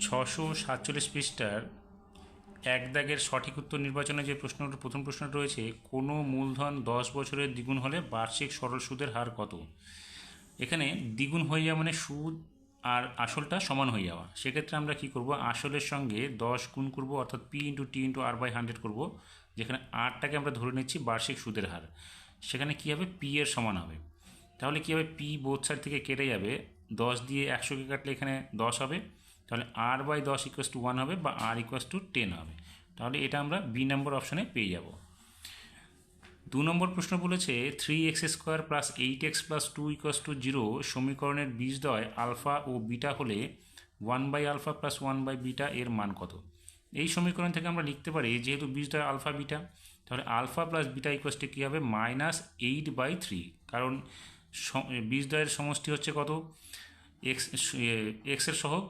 ছশো সাতচল্লিশ পৃষ্ঠার এক দাগের সঠিক উত্তর নির্বাচনে যে প্রশ্নটা প্রথম প্রশ্নটা রয়েছে, কোনো মূলধন দশ বছরের দ্বিগুণ হলে বার্ষিক সরল সুদের হার কত? এখানে দ্বিগুণ হয়ে যাওয়া মানে সুদ আর আসলটা সমান হয়ে যাওয়া। সেক্ষেত্রে আমরা কি করব? আসলের সঙ্গে দশ গুণ করব, অর্থাৎ P into T into R by hundred করব, যেখানে আরটাকে আমরা ধরে নিচ্ছি বার্ষিক সুদের হার। সেখানে কী হবে? পি এর সমান হবে। তাহলে কী হবে? পি বোথ সাইড থেকে কেটে যাবে। দশ দিয়ে একশোকে কাটলে এখানে দশ হবে। তাহলে আর বাই দশ ইকুয়াস টু ওয়ান হবে বা আর ইকুয়াস টু টেন হবে। তাহলে এটা আমরা বি নম্বর অপশানে পেয়ে যাব। দু নম্বর প্রশ্ন বলেছে three x square plus eight x plus two equals to zero সমীকরণের বীজদ্বয় আলফা ও বিটা হলে one by alpha plus one by beta এর মান কত? এই সমীকরণ থেকে আমরা লিখতে পারি যেহেতু বীজদ্বয় আলফা বিটা তাহলে alpha plus beta equals to কী হবে? মাইনাস এইট বাই থ্রি কারণ বীজদ্বয়ের সমষ্টি হচ্ছে কত? এক্স এক্সের সহগ।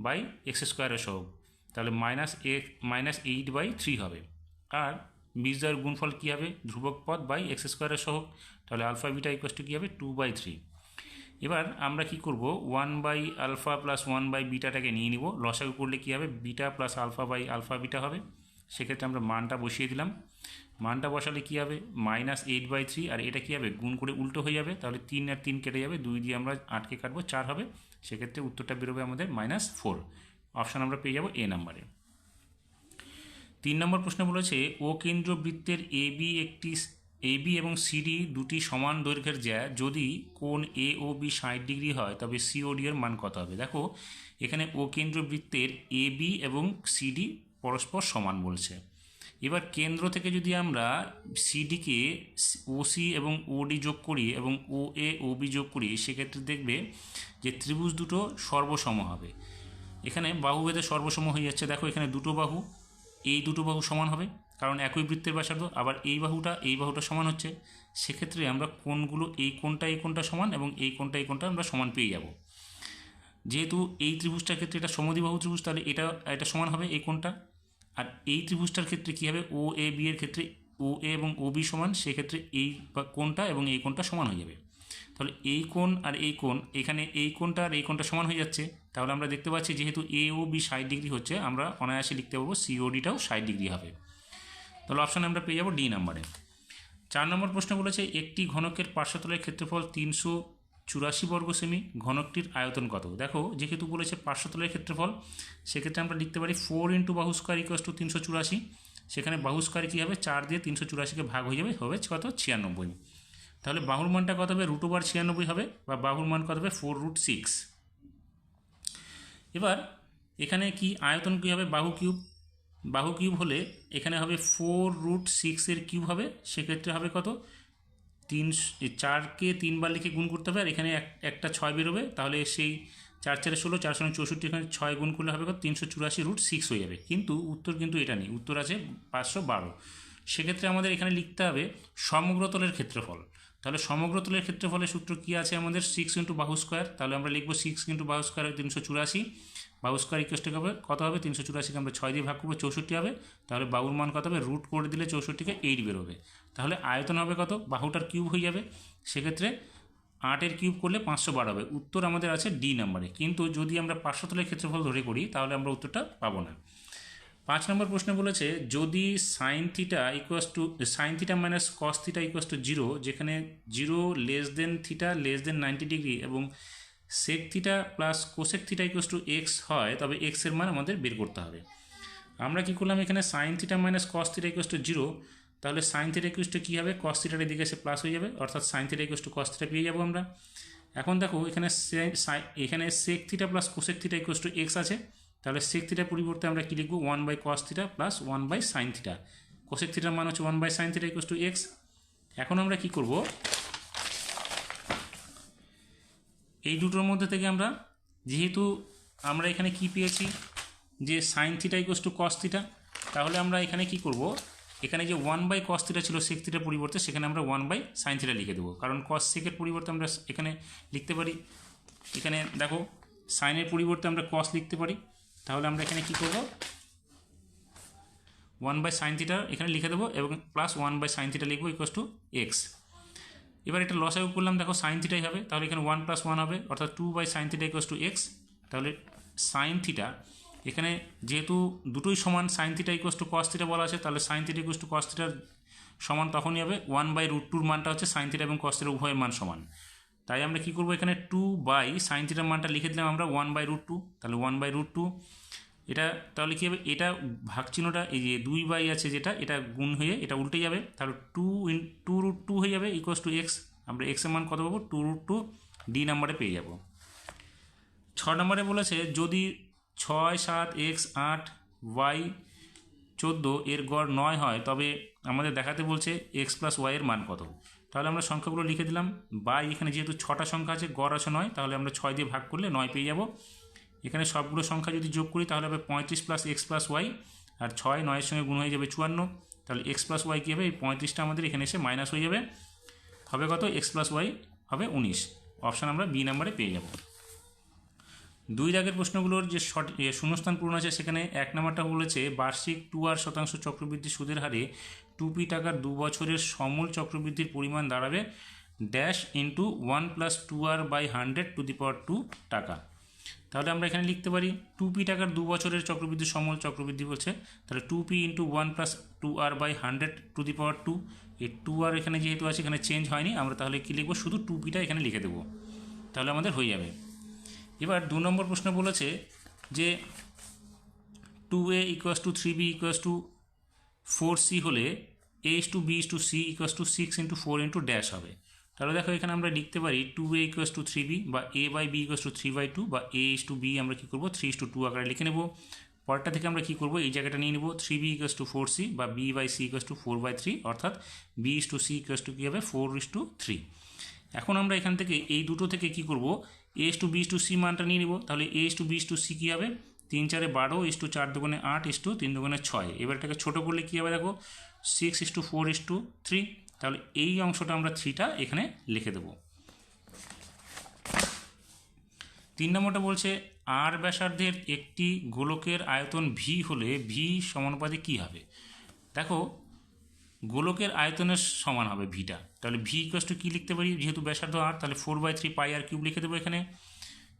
বাই এক্স স্কোয়ারের সহগ। তাহলে minus a minus eight by three হবে। আর বীজদ্বয়ের গুণফল কী হবে? ধ্রুবক পদ বাই এক্স স্কোয়ারের সহগ। তাহলে আলফা বিটা ইকুয়াস টু কী হবে? টু বাই থ্রি এবার আমরা কি করব? One by alpha plus one by বিটাটাকে নিয়ে নিব। লসাগু করলে কী হবে? Beta plus alpha by alpha beta হবে। সেক্ষেত্রে আমরা মানটা বসিয়ে দিলাম। মানটা বসালে কী হবে? মাইনাস এইট বাই থ্রি আর এটা কী হবে? গুণ করে উল্টো হয়ে যাবে। তাহলে তিন আর তিন কেটে যাবে। দুই দিয়ে আমরা আটকে কাটবো। চার হবে। সেক্ষেত্রে উত্তরটা বেরোবে আমাদের মাইনাস ফোর অপশান আমরা পেয়ে যাব এ। নাম্বারে তিন নম্বর প্রশ্ন বলেছে, ও কেন্দ্র বৃত্তের এ বি একটি এ বি এবং সিডি দুটি সমান দৈর্ঘ্যের জ্যা, যদি কোন এ ও বি ষাট ডিগ্রি হয়, তবে সিওডি এর মান কত হবে? দেখো, এখানে ও কেন্দ্র বৃত্তের এ বি এবং সিডি পরস্পর সমান বলছে। এবার কেন্দ্র থেকে যদি আমরা সিডিকে ওসি এবং ওডি যোগ করি এবং ও এ ও বি যোগ করি, সেক্ষেত্রে দেখবে যে ত্রিভুজ দুটো সর্বসম হবে। এখানে বাহুভেদে সর্বসম হয়ে যাচ্ছে। দেখো এখানে দুটো বাহু, এই দুটো বাহু সমান হবে, কারণ একই বৃত্তের ব্যাসার্ধ, আবার এই বাহুটা এই বাহুটা সমান হচ্ছে। সেক্ষেত্রে আমরা কোনগুলো এই কোনটা এই কোনটা সমান এবং এই কোনটা এই কোনটা আমরা সমান পেয়ে যাব। যেহেতু এই ত্রিভুজটার ক্ষেত্রে এটা সমদ্বিবাহু ত্রিভুজ, তাহলে এটা এটা সমান হবে এই কোণটা। আর এই ত্রিভুজটার ক্ষেত্রে কী হবে? ও এ বি এর ক্ষেত্রে ও এ এবং ও বি সমান, সেক্ষেত্রে এই কোণটা এবং এই কোণটা সমান হয়ে যাবে। তাহলে এই কোণ আর এই কোণ, এখানে এই কোণটা আর এই কোণটা সমান হয়ে যাচ্ছে। তাহলে আমরা দেখতে পাচ্ছি যেহেতু এ ও বি ষাট ডিগ্রি হচ্ছে, আমরা অনায়াসে লিখতে পারব সিওডিটাও ষাট ডিগ্রি হবে। তাহলে অপশানে আমরা পেয়ে যাব ডি নাম্বারে চার নম্বর প্রশ্ন বলেছে, একটি ঘনকের পার্শ্বতলের ক্ষেত্রফল তিনশো চুরাশি বর্গ সেমি ঘনকটির আয়তন কত? দেখো, যেহেতু বলেছে পার্শ্বতলের ক্ষেত্রফল, সেক্ষেত্রে আমরা লিখতে পারি ফোর ইন্টু বাহু স্কোয়ার ইকোয়াস টু তিনশো চুরাশি। সেখানে বাহু স্কোয়ার কী হবে? চার দিয়ে তিনশো চুরাশিকে ভাগ হয়ে যাবে, হবে কত? ছিয়ানব্বই। তাহলে বাহুর মানটা কত হবে? রুট ওভার ছিয়ানব্বই হবে, বা বাহুর মান কত হবে? ফোর রুট সিক্স এবার, এখানে কি আয়তন কী হবে? বাহু কিউব বাহু কিউব হলে এখানে হবে ফোর রুট সিক্সের কিউব হবে, সেক্ষেত্রে হবে কত? তিন চারকে তিনবার লিখে গুণ করতে হবে, আর এখানে এক, একটা ছয় বেরোবে, তাহলে সেই চার চারে ষোলো চারশো চৌষট্টি, এখানে ছয় গুণ করলে হবে তিনশো চুরাশি রুট সিক্স হয়ে যাবে। কিন্তু উত্তর কিন্তু এটা নেই, উত্তর আছে পাঁচশো বারো। সেক্ষেত্রে আমাদের এখানে লিখতে হবে সমগ্রতলের ক্ষেত্রফল। তাহলে সমগ্রতলের ক্ষেত্রফলের সূত্র কী আছে আমাদের? সিক্স ইন্টু বাহু স্কোয়ার তাহলে আমরা লিখব সিক্স ইন্টু বাহু স্কোয়ার তিনশো চুরাশি। বাহু স্কোয়ার ইকোয়াসটি হবে কত হবে? তিনশো চুরাশিকে আমরা ছয় দিয়ে ভাগ করব, চৌষট্টি হবে। তাহলে বাহুর মান কত হবে? রুট করে দিলে চৌষট্টিকে এইট বেরোবে। তাহলে আয়তন হবে কত? বাহুটার কিউব হয়ে যাবে। সেক্ষেত্রে আটের কিউব করলে পাঁচশো বারো হবে। উত্তর আমাদের আছে ডি নাম্বারে। কিন্তু যদি আমরা পাঁচশোতলের ক্ষেত্রফল ধরে করি, তাহলে আমরা উত্তরটা পাবো না। পাঁচ নম্বর প্রশ্ন বলেছে, যদি sine theta equals to sine theta minus cos theta equals to zero যেখানে zero less than theta less than ninety degree এবং sec theta plus cosec theta equals to x হয়, তবে এক্সের মান আমাদের বের করতে হবে। আমরা কি করলাম এখানে sine theta minus cos theta equals to zero তাহলে সাইন থিটা ইকুয়াস টু কী হবে? কস থিটার এদিকে এসে প্লাস হয়ে যাবে, অর্থাৎ sine theta equals to cos theta পেয়ে যাব আমরা। এখন দেখো, এখানে সে- এখানে sec theta plus cosec theta equals to x আছে, তাহলে সেক থিটার পরিবর্তে আমরা কী লিখব? One by cos theta plus one by sine theta cosec থিটার মান হচ্ছে one by sine theta equals to x এখন আমরা কি করব? এই দুটোর মধ্যে থেকে আমরা, যেহেতু আমরা এখানে কি পেয়েছি? যে sine theta equals to cos theta তাহলে আমরা এখানে কি করব? এখানে যে ওয়ান বাই কস থিটা ছিল সেক থিটার পরিবর্তে, সেখানে আমরা ওয়ান বাই সাইন থিটা লিখে দেবো। কারণ কস সেকের পরিবর্তে আমরা এখানে লিখতে পারি। এখানে দেখো সাইনের পরিবর্তে আমরা কস লিখতে পারি। তাহলে আমরা এখানে কি করব? ওয়ান বাই সাইন থিটা এখানে লিখে দেবো এবং plus one by sine theta লিখব ইকুয়াস টু এক্স এবার এটা লসাগু করলাম, দেখো সাইন থিটাই হবে, তাহলে এখানে ওয়ান প্লাস ওয়ান হবে, অর্থাৎ two by sine theta equals to x তাহলে সাইন থিটা এখানে যেহেতু দুটোই সমান sine theta equals to cos theta বলা আছে, তাহলে sine theta equals to cos থিটার সমান তখনই হবে ওয়ান বাই রুট টুর মানটা হচ্ছে সাইন থিটা এবং কস থিটা উভয়ের মান সমান। তাই আমরা কী করব এখানে টু বাই সাইন থিটার মানটা লিখে দিলাম আমরা ওয়ান বাই রুট টু তাহলে ওয়ান বাই রুট টু এটা তাহলে কী হবে? এটা ভাগ চিহ্নটা এই যে দুই বাই আছে যেটা, এটা গুণ হয়ে এটা উল্টে যাবে। তাহলে two in two root two হয়ে যাবে ইকোয়াস টু এক্স আমরা এক্সের মান কত পাবো? টু রুট টু ডি নাম্বারে পেয়ে যাব। ছ নম্বরে বলেছে, যদি ছয়, সাত এক্স আট ওয়াই চোদ্দ এর গড় নয় হয়, তবে আমাদের দেখাতে বলছে এক্স প্লাস ওয়াইয়ের মান কত। তাহলে আমরা সংখ্যাগুলো লিখে দিলাম। বাই এখানে যেহেতু ছটা সংখ্যা আছে, গড় আছে নয়, তাহলে আমরা ছয় দিয়ে ভাগ করলে নয় পেয়ে যাব। এখানে সবগুলো সংখ্যা যদি যোগ করি, তাহলে হবে পঁয়ত্রিশ প্লাস এক্স প্লাস ওয়াই আর ছয় নয়ের সঙ্গে গুণ হয়ে যাবে চুয়ান্ন। তাহলে এক্স প্লাস ওয়াই কী হবে? এই পঁয়ত্রিশটা আমাদের এখানে এসে মাইনাস হয়ে যাবে। হবে কত? এক্স প্লাস ওয়াই হবে উনিশ। অপশান আমরা বি নাম্বারে পেয়ে যাব। দুই দাগের প্রশ্নগুলোর যে শর্ট শূন্যস্থান পূরণ আছে, সেখানে এক নম্বরটা বলেছে, বার্ষিক টু আর শতাংশ চক্রবৃদ্ধি সুদের হারে টু পি টাকার দু বছরের সমূল চক্রবৃদ্ধির পরিমাণ দাঁড়াবে dash into one plus two R by hundred to the power two টাকা। তাহলে আমরা এখানে লিখতে পারি টু পি টাকার দু বছরের চক্রবৃদ্ধি সমূল চক্রবৃদ্ধি বলছে। তাহলে two P into one plus two R by hundred to the power two এই টু আর এখানে যেহেতু আছে, এখানে চেঞ্জ হয়নি, আমরা তাহলে কী লিখব? শুধু টু পিটা এখানে লিখে দেবো। তাহলে আমাদের হয়ে যাবে। এবার দু নম্বর প্রশ্ন বলেছে যে two a equals to three b equals to four c হলে a is to b is to c equals to six into four into dash হবে। তাহলে দেখো এখানে আমরা লিখতে পারি two a equals to three b বা a by b equals to three by two বা এ ইস টু বি আমরা কী করব থ্রি ইস টু টু আকারে লিখে নেব পরটা থেকে আমরা কী করব এই জায়গাটা নিয়ে নেব three b equals to four c বা b by c equals to four by three অর্থাৎ b is to c equals to কী হবে ফোর ইস টু থ্রি এখন আমরা এখান থেকে এই দুটো থেকে কী করব as to b is to c মানটা নিয়ে নিব তাহলে a as to b is to c কী হবে তিন চারে বারো ইস টু চার দোকানে আট ইস টু তিন দোকানে ছয় এবার এটাকে ছোটো করলে কী হবে দেখো six is to four is to three তাহলে এই অংশটা আমরা থ্রিটা এখানে লিখে দেবো। তিন নম্বরটা বলছে, আর ব্যাসার্ধের একটি গোলকের আয়তন ভি হলে ভি সমানুপাতে কী হবে? দেখো, গোলকের আয়তনের সমান হবে ভিটা তাহলে ভি ইকোয়াস টু কী লিখতে পারি? যেহেতু ব্যাসার্ধ আর তাহলে four by three pi R cube লিখে দেবো এখানে।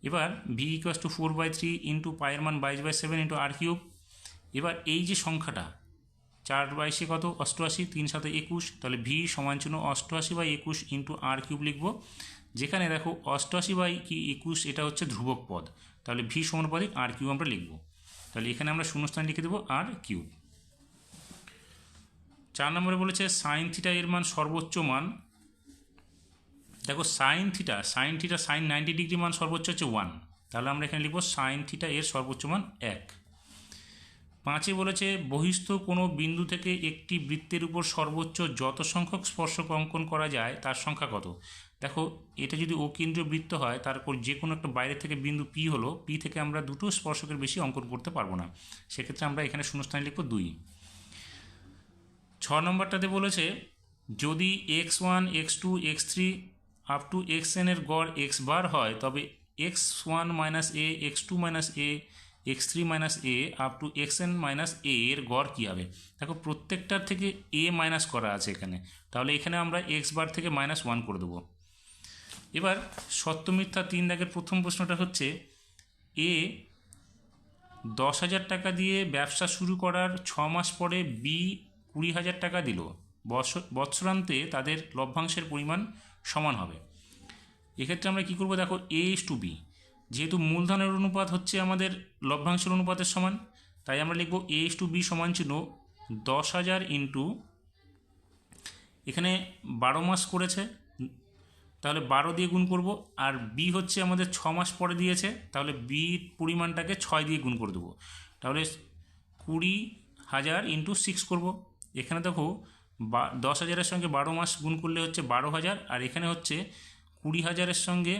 এবার V equals to four by three into পায়ের মান বাইশ by seven into R cube এবার এই যে সংখ্যাটা চার বাইশে কত? অষ্টআশি, তিন সাথে একুশ। তাহলে ভি সমান চিহ্ন অষ্টআশি বাই একুশ ইন্টু আর কিউব লিখব। যেখানে দেখো অষ্টআশি বাই কি একুশ, এটা হচ্ছে ধ্রুবক পদ। তাহলে ভি সমানুপাতিক আর কিউব আমরা লিখব। তাহলে এখানে আমরা শূন্যস্থান লিখে দেবো আর কিউব চার নম্বরে বলেছে সাইন থিটা এর মান সর্বোচ্চ মান। দেখো sine theta sine theta sine ninety degree মান সর্বোচ্চ হচ্ছে ওয়ান। তাহলে আমরা এখানে লিখব সাইন থিটা এর সর্বোচ্চ মান এক। পাঁচে বলেছে, বহিস্থ কোনো বিন্দু থেকে একটি বৃত্তের উপর সর্বোচ্চ যত সংখ্যক স্পর্শক অঙ্কন করা যায়, তার সংখ্যা কত? দেখো, এটা যদি অকেন্দ্রীয় বৃত্ত হয় তারপর যে কোনো একটা বাইরে থেকে বিন্দু পি হলো পি থেকে আমরা দুটো স্পর্শকের বেশি অঙ্কন করতে পারব না। সেক্ষেত্রে আমরা এখানে শূন্যস্থানে লিখব দুই। ছ নম্বরটাতে বলেছে, যদি x one x two x three up to x এনের গড় এক্স বার হয়, তবে x one minus a x two minus a x three minus a up to x n minus a এর গড় কী হবে? দেখো, প্রত্যেকটার থেকে এ মাইনাস করা আছে এখানে। তাহলে এখানে আমরা এক্স বার থেকে মাইনাস ওয়ান করে দেবো। এবার সত্যমিথ্যা তিন দাগের প্রথম প্রশ্নটা হচ্ছে এ দশ হাজার টাকা দিয়ে ব্যবসা শুরু করার ছ মাস পরে বি কুড়ি হাজার টাকা দিল। বৎসরান্তে তাদের লভ্যাংশের পরিমাণ সমান হবে। এক্ষেত্রে আমরা কী করব? দেখো এ ইস টু বি যেহেতু মূলধনের অনুপাত হচ্ছে আমাদের লভ্যাংশের অনুপাতের সমান, তাই আমরা লিখব এ ইস টু বি সমান ছিল দশ হাজার ইন্টু এখানে বারো মাস করেছে, তাহলে বারো দিয়ে গুণ করব, আর বি হচ্ছে আমাদের ছ মাস পরে দিয়েছে, তাহলে বি পরিমাণটাকে ছয় দিয়ে গুণ করে দেবো। তাহলে কুড়ি হাজার ইন্টু সিক্স করব। এখানে দেখো, বা, দশ হাজারের সঙ্গে বারো মাস গুণ করলে হচ্ছে বারো হাজার, আর এখানে হচ্ছে কুড়ি হাজারের সঙ্গে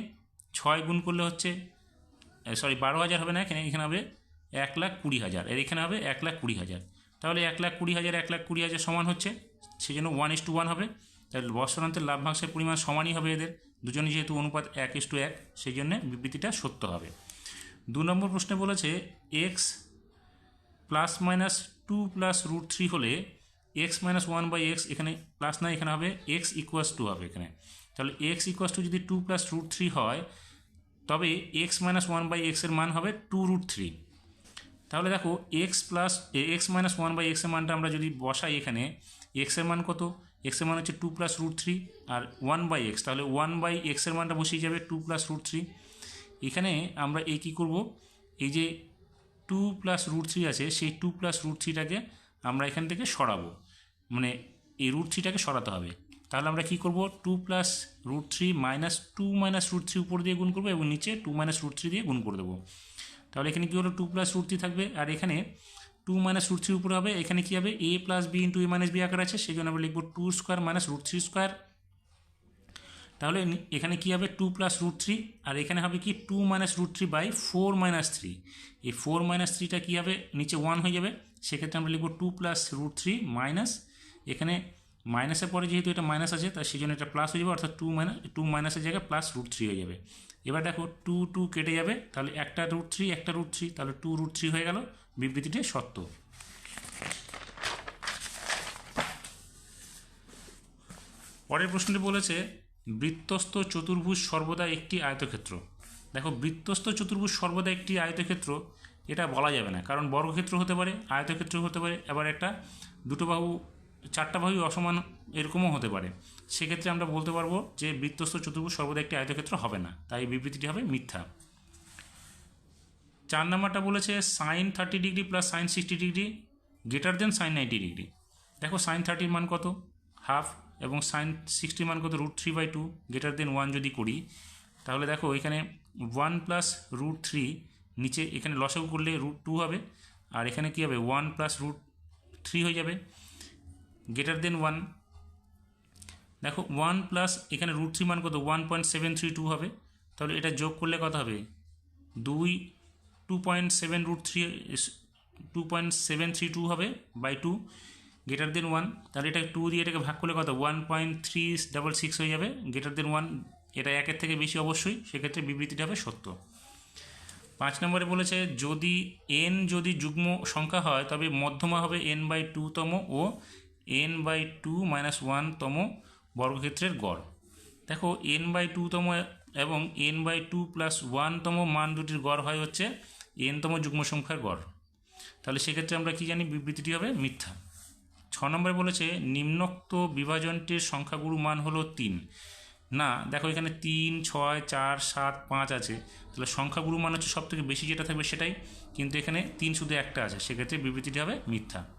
ছয় গুণ করলে হচ্ছে সরি বারো হাজার হবে না এখানে এখানে হবে এক লাখ কুড়ি হাজার। আর এখানে হবে এক লাখ কুড়ি হাজার। তাহলে এক লাখ কুড়ি হাজার, এক লাখ কুড়ি হাজার সমান হচ্ছে সেই জন্য ওয়ান ইস টু ওয়ান হবে। তাহলে বৎসরান্তের লাভ্যাংশের পরিমাণ সমানই হবে এদের। দুজনে যেহেতু অনুপাত এক ইস টু এক সেই জন্য বিবৃতিটা সত্য হবে। দু নম্বর প্রশ্নে বলেছে x plus minus two plus root three হলে x minus one by x এখানে প্লাস না, এখানে হবে এক্স ইকুয়াস টু হবে এখানে। তাহলে এক্স ইকুয়াস টু যদি টু প্লাস রুট থ্রি হয় তবে এক্স মাইনাস ওয়ান বাই এক্সের মান হবে টু রুট থ্রি তাহলে দেখো x plus x minus one by এক্সের মানটা আমরা যদি বসাই এখানে এক্সের মান কত? এক্সের মান হচ্ছে টু প্লাস রুট থ্রি আর ওয়ান বাই এক্স তাহলে ওয়ান বাই এক্সের মানটা বসিয়ে যাবে টু প্লাস রুট থ্রি এখানে আমরা এই কী করব? এই যে টু প্লাস রুট থ্রি আছে, সেই টু প্লাস রুট থ্রিটাকে আমরা এখান থেকে সরাবো। মানে এই রুট থ্রিটাকে সরাতে হবে। তাহলে আমরা কী করব? Two plus root three minus two minus root three উপর দিয়ে গুণ করব এবং নিচে টু মাইনাস রুট থ্রি দিয়ে গুণ করে দেবো। তাহলে এখানে কী হলো? টু প্লাস রুট থ্রি থাকবে। আর এখানে টু মাইনাস রুট থ্রি উপরে হবে। এখানে কী হবে? A plus b into a minus b আকার আছে। সেই জন্য আমরা লিখব two square minus root three square তাহলে এখানে কী হবে? টু প্লাস রুট থ্রি আর এখানে হবে কি? Two minus root three by four minus three এই ফোর মাইনাস থ্রিটা কী হবে? নিচে ওয়ান হয়ে যাবে। সেক্ষেত্রে আমরা লিখব two plus root three minus এখানে মাইনাসের পরে যেহেতু এটা মাইনাস আছে, তাই সেই জন্য এটা প্লাস হয়ে যাবে, অর্থাৎ টু মাইনাস টু মাইনাসের জায়গায় প্লাস রুট থ্রি হয়ে যাবে। এবার দেখো টু টু কেটে যাবে, তাহলে একটা রুট থ্রি একটা রুট থ্রি তাহলে টু রুট থ্রি হয়ে গেল, বিবৃতিটি সত্য। পরের প্রশ্নটি বলেছে, বৃত্তস্থ চতুর্ভুজ সর্বদা একটি আয়তক্ষেত্র। দেখো, বৃত্তস্থ চতুর্ভুজ সর্বদা একটি আয়তক্ষেত্র, এটা বলা যাবে না, কারণ বর্গক্ষেত্র হতে পারে, আয়তক্ষেত্র হতে পারে, আবার একটা দুটো বাহু চারটা বাহু অসমান এরকমও হতে পারে। সেক্ষেত্রে আমরা বলতে পারব যে বৃত্তস্থ চতুর্ভুজ সর্বদা একটি আয়তক্ষেত্র হবে না, তাই বিবৃতিটি হবে মিথ্যা। চার নাম্বারটা বলেছে sine thirty degree plus sine sixty degree, greater than sine ninety degree. দেখো সাইন থার্টির মান কত? হাফ, এবং সাইন সিক্সটির মান কত? Root three by two, greater than one যদি করি, তাহলে দেখো এখানে ওয়ান প্লাস রুট থ্রি, নিচে এখানে লসাগু করলে রুট টু হবে, আর এখানে কী হবে? ওয়ান প্লাস রুট থ্রি হয়ে যাবে। গ্রেটার দেন ওয়ান দেখো ওয়ান প্লাস এখানে রুট থ্রি মান কত? One point seven three two হবে। তাহলে এটা যোগ করলে কত হবে? দুই two point seven root three two point seven three two হবে by two greater than one তাহলে এটা টু দিয়ে এটাকে ভাগ করলে কত? One point three double six হয়ে যাবে। গ্রেটার দেন ওয়ান এটা একের থেকে বেশি অবশ্যই, সেক্ষেত্রে বিবৃতিটা হবে সত্য। পাঁচ নম্বরে বলেছে, যদি এন যদি যুগ্ম সংখ্যা হয়, তবে মধ্যমা হবে এন বাই টুতম ও এন বাই টু মাইনাস ওয়ানতম বর্গক্ষেত্রের গড়। দেখো এন বাই টুতম এবং এন বাই টু প্লাস ওয়ানতম মান দুটির গড় হয় হচ্ছে এনতম যুগ্ম সংখ্যার গড়। তাহলে সেক্ষেত্রে আমরা কি জানি, বিবৃতিটি হবে মিথ্যা। ছ নম্বরে বলেছে, নিম্নোক্ত বিভাজনটির সংখ্যাগুরু মান হলো তিন। না, দেখো এখানে তিন, ছয়, চার, সাত, পাঁচ আছে। তাহলে সংখ্যাগুরু মান হচ্ছে সব থেকে বেশি যেটা থাকবে সেটাই। কিন্তু এখানে তিন শুধু একটা আছে। সেক্ষেত্রে বিবৃতিটি হবে মিথ্যা।